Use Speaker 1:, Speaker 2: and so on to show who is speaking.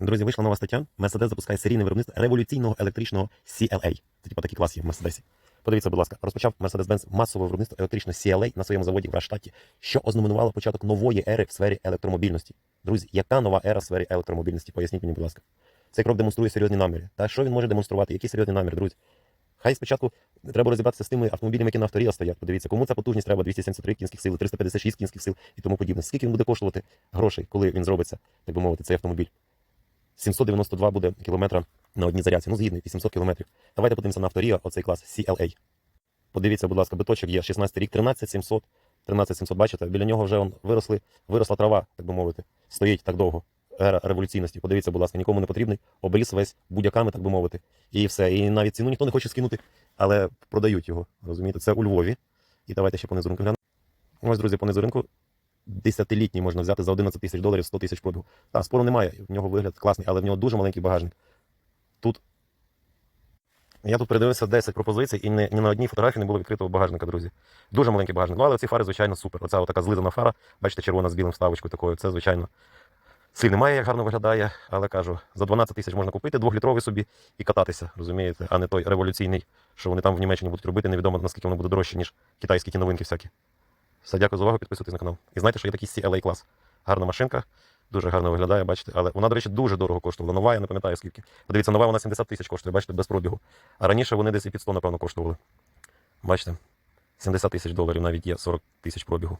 Speaker 1: Друзі, вийшла нова стаття. Mercedes запускає серійне виробництво революційного електричного CLA. Це типу такий клас в Мерседесі. Подивіться, будь ласка, розпочав Mercedes-Benz масове виробництво електричного CLA на своєму заводі в Раштаті, що ознаменувало початок нової ери в сфері електромобільності. Друзі, яка нова ера в сфері електромобільності? Поясніть мені, будь ласка. Цей крок демонструє серйозні наміри. Та що він може демонструвати? Які серйозні наміри, друзі? Хай спочатку треба розібратися з тими автомобілями, які на авторія стоять. Подивіться, кому ця потужність треба 273 кінських сил, 356 кінських сил і тому подібне. Скільки він буде коштувати грошей, коли він зробиться, так би мовити, цей автомобіль? 792 буде кілометра на одній зарядці. Ну, згідний, 800 кілометрів. Давайте подивимося на авторія, оцей клас CLA. Подивіться, будь ласка, биточок є 16 рік, 13700. 13700, бачите, біля нього вже он виросли, виросла трава, так би мовити. Стоїть так довго. Ера революційності. Подивіться, будь ласка, нікому не потрібний. Обеліс весь будяками, так би мовити. І все. І навіть ціну ніхто не хоче скинути, але продають його. Розумієте, це у Львові. І давайте ще понизу ринку глянемо. Ось, друзі, понизу ринку. Десятилітній можна взяти за 11 тисяч доларів 100 тисяч пробігу. Так, спору немає. В нього вигляд класний, але в нього дуже маленький багажник. Тут. Я тут передивився 10 пропозицій, і ні, ні на одній фотографії не було відкритого багажника, друзі. Дуже маленький багажник. Ну, але ці фари, звичайно, супер. Оця така злизана фара, бачите, червона з білим вставочкою такою. Це, звичайно, сил немає, як гарно виглядає, але кажу, за 12 тисяч можна купити двохлітровий собі і кататися, розумієте, а не той революційний, що вони там в Німеччині будуть робити. Невідомо наскільки воно буде дорожче, ніж китайські ті новинки всякі. Все, дякую за увагу, підписуйтесь на канал. І знайте, що є такий CLA клас. Гарна машинка, дуже гарно виглядає, бачите, але вона, до речі, дуже дорого коштувала. Нова, я не пам'ятаю скільки. Подивіться, нова вона 70 тисяч коштує, бачите, без пробігу. А раніше вони десь і під 100, напевно, коштували. Бачите, 70 тисяч доларів навіть є 40 тисяч пробігу.